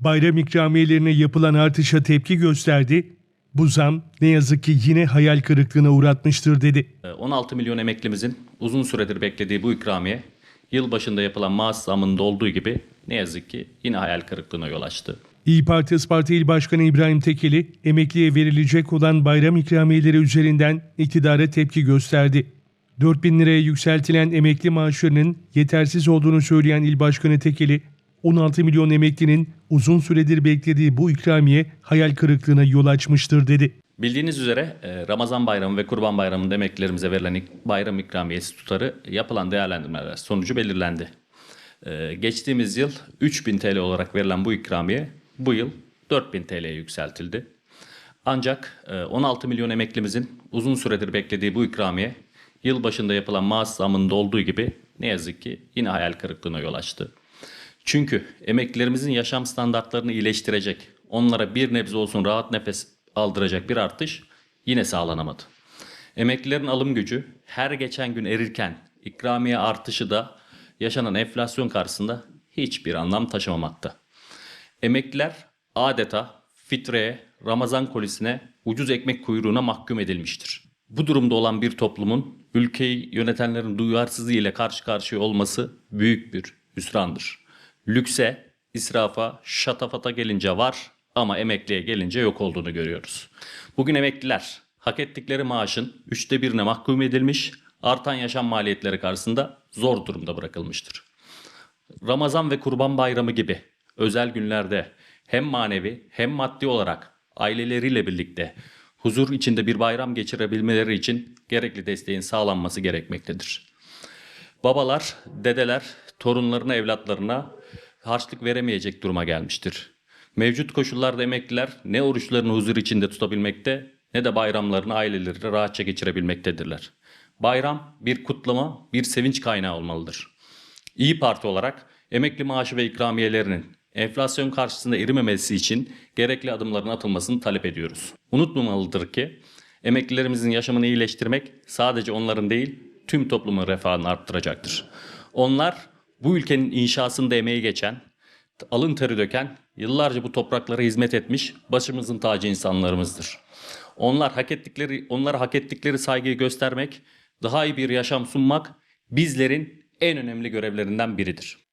bayram ikramiyelerine yapılan artışa tepki gösterdi. Bu zam ne yazık ki yine hayal kırıklığına uğratmıştır dedi. 16 Ee, milyon emeklimizin uzun süredir beklediği bu ikramiye yıl başında yapılan maaş zamında olduğu gibi ne yazık ki yine hayal kırıklığına yol açtı. İyi Parti Isparta İl Başkanı İbrahim Tekeli, emekliye verilecek olan bayram ikramiyeleri üzerinden iktidara tepki gösterdi. 4000 liraya yükseltilen emekli maaşlarının yetersiz olduğunu söyleyen İl Başkanı Tekeli, 16 milyon emeklinin uzun süredir beklediği bu ikramiye hayal kırıklığına yol açmıştır dedi. Bildiğiniz üzere e, Ramazan bayramı ve Kurban bayramında emeklilerimize verilen bayram ikramiyesi tutarı yapılan değerlendirmeler sonucu belirlendi. E, Geçtiğimiz yıl 3000 TL olarak verilen bu ikramiye bu yıl 4000 TL'ye yükseltildi. Ancak e, 16 milyon emeklimizin uzun süredir beklediği bu ikramiye yıl başında yapılan maaş zamında olduğu gibi ne yazık ki yine hayal kırıklığına yol açtı. Çünkü emeklilerimizin yaşam standartlarını iyileştirecek, onlara bir nebze olsun rahat nefes aldıracak bir artış yine sağlanamadı. Emeklilerin alım gücü her geçen gün erirken ikramiye artışı da yaşanan enflasyon karşısında hiçbir anlam taşımamakta. Emekliler adeta fitreye, Ramazan kolisine, ucuz ekmek kuyruğuna mahkum edilmiştir. Bu durumda olan bir toplumun ülkeyi yönetenlerin duyarsızlığı ile karşı karşıya olması büyük bir hüsrandır. Lükse, israfa, şatafata gelince var ama emekliye gelince yok olduğunu görüyoruz. Bugün emekliler hak ettikleri maaşın üçte birine mahkum edilmiş, artan yaşam maliyetleri karşısında zor durumda bırakılmıştır. Ramazan ve Kurban Bayramı gibi özel günlerde hem manevi hem maddi olarak aileleriyle birlikte huzur içinde bir bayram geçirebilmeleri için gerekli desteğin sağlanması gerekmektedir. Babalar, dedeler torunlarına, evlatlarına harçlık veremeyecek duruma gelmiştir. Mevcut koşullarda emekliler ne oruçlarını huzur içinde tutabilmekte ne de bayramlarını aileleriyle rahatça geçirebilmektedirler. Bayram bir kutlama, bir sevinç kaynağı olmalıdır. İyi Parti olarak emekli maaşı ve ikramiyelerinin enflasyon karşısında erimemesi için gerekli adımların atılmasını talep ediyoruz. Unutmamalıdır ki emeklilerimizin yaşamını iyileştirmek sadece onların değil tüm toplumun refahını arttıracaktır. Onlar bu ülkenin inşasında emeği geçen, alın teri döken, yıllarca bu topraklara hizmet etmiş başımızın tacı insanlarımızdır. Onlar hak ettikleri, onlara hak ettikleri saygıyı göstermek, daha iyi bir yaşam sunmak bizlerin en önemli görevlerinden biridir.